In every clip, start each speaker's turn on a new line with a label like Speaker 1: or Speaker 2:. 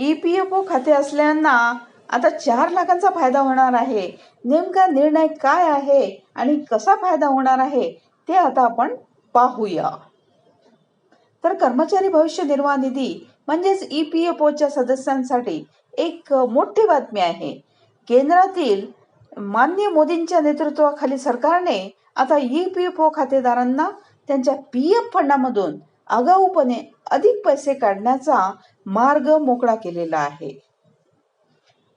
Speaker 1: E P F ओ खाते असल्यांना आता चार लाखांचा फायदा होणार आहे. नेमका निर्णय काय आहे आणि कसा फायदा होणार आहे ते आता आपण पाहूया. तर कर्मचारी भविष्य निर्वाह निधी म्हणजेच ई पी एफ ओच्या सदस्यांसाठी एक मोठी बातमी आहे. केंद्रातील मान्य मोदींच्या नेतृत्वाखाली सरकारने आता ई पी एफ ओ खातेदारांना त्यांच्या पी एफ फंडामधून आगाऊपणे अधिक पैसे काढण्याचा मार्ग मोकळा केलेला आहे.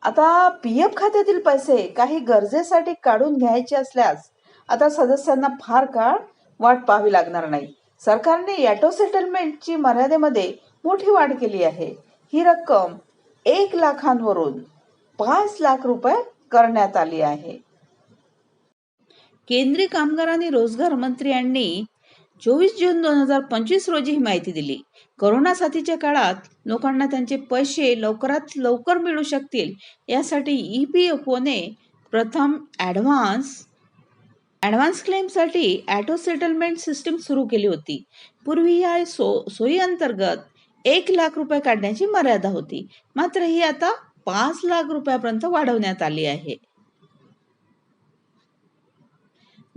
Speaker 1: आता पी एफ खात्यातील पैसे काही गरजेसाठी काढून घ्यायचे असल्यास आता सदस्यांना फार काळ वाट पाहावी लागणार नाही. सरकारने याटो सेटलमेंटची मर्यादेमध्ये मोठी वाढ केली आहे. ही रक्कम एक लाखांवरून पाच लाख रुपये करण्यात आली आहे. केंद्रीय कामगार आणि रोजगार मंत्री यांनी चोवीस जून दोन हजार पंचवीस रोजी ही माहिती दिली. कोरोना साथीच्या काळात लोकांना त्यांचे पैसे लवकरात लवकर मिळू शकतील यासाठी ई पी एफ ओने प्रथम ॲडव्हान्स ॲडव्हान्स क्लेमसाठी ॲटो सेटलमेंट सिस्टीम सुरू केली होती. पूर्वी या सो सोयी अंतर्गत एक लाख रुपये काढण्याची मर्यादा होती. मात्र ही आता पाच लाख रुपयापर्यंत वाढवण्यात आली आहे.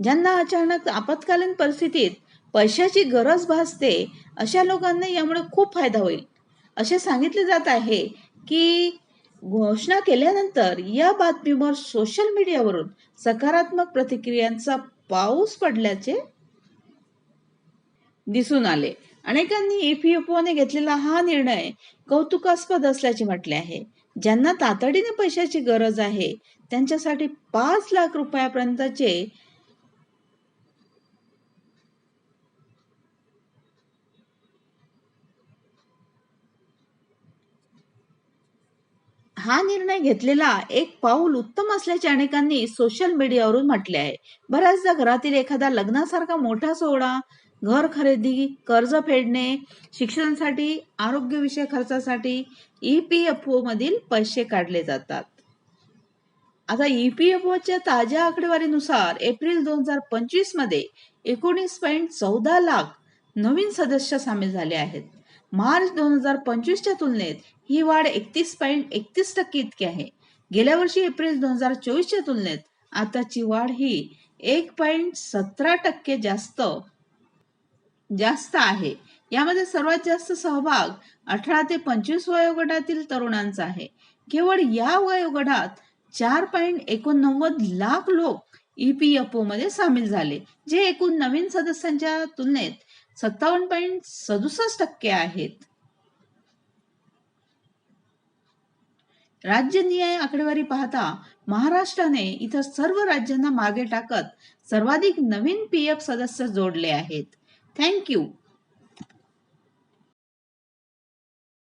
Speaker 1: ज्यांना अचानक आपत्कालीन परिस्थितीत पैशाची गरज भासते अशा लोकांना यामुळे खूप फायदा होईल. असे सांगितले जात आहे की घोषणा केल्यानंतर या बातमीवर सोशल मीडियावरून सकारात्मक प्रतिक्रियांचा पाऊस पडल्याचे दिसून आले. अनेकांनी ईपीएफओने घेतलेला हा निर्णय कौतुकास्पद असल्याचे म्हटले आहे. ज्यांना तातडीने पैशाची गरज आहे त्यांच्यासाठी पाच लाख रुपयापर्यंतचे हा निर्णय घेतलेला एक पाऊल उत्तम असल्याचे अनेकांनी सोशल मीडियावरून म्हटले आहे. बऱ्याचदा घरातील एखादा लग्नासारखा मोठा सोहळा घर खरेदी कर्ज फेडणे शिक्षणासाठी आरोग्यविषयक खर्चासाठी ई पी एफ ओमधील पैसे काढले जातात. आता ई पी एफ ओच्या ताज्या आकडेवारीनुसार एप्रिल दोन हजार पंचवीसमध्ये एकोणीस पॉईंट चौदा लाख नवीन सदस्य सामील झाले आहेत. मार्च दोन हजार पंचवीसच्या तुलनेत ही वाढ एकतीस पॉईंट एकतीस टक्के इतकी आहे. गेल्या वर्षी एप्रिल दोन हजार चोवीसच्या तुलनेत आताची वाढ ही एक पॉईंट सतरा टक्के जास्त जास्त आहे. यामध्ये सर्वात जास्त सहभाग अठरा ते पंचवीस वयोगटातील तरुणांचा आहे. केवळ या वयोगटात चार पॉईंट एकोणनव्वद लाख लोक ई पी एफ ओ मध्ये सामील झाले जे एकूण नवीन सदस्यांच्या तुलनेत सत्तावन्न पॉईंट सदुसष्ट टक्के आहेत. राज्यनिहाय आकडेवारी पाहता महाराष्ट्राने इतर सर्व राज्यांना मागे टाकत सर्वाधिक नवीन पी एफ सदस्य जोडले आहेत. थँक्यू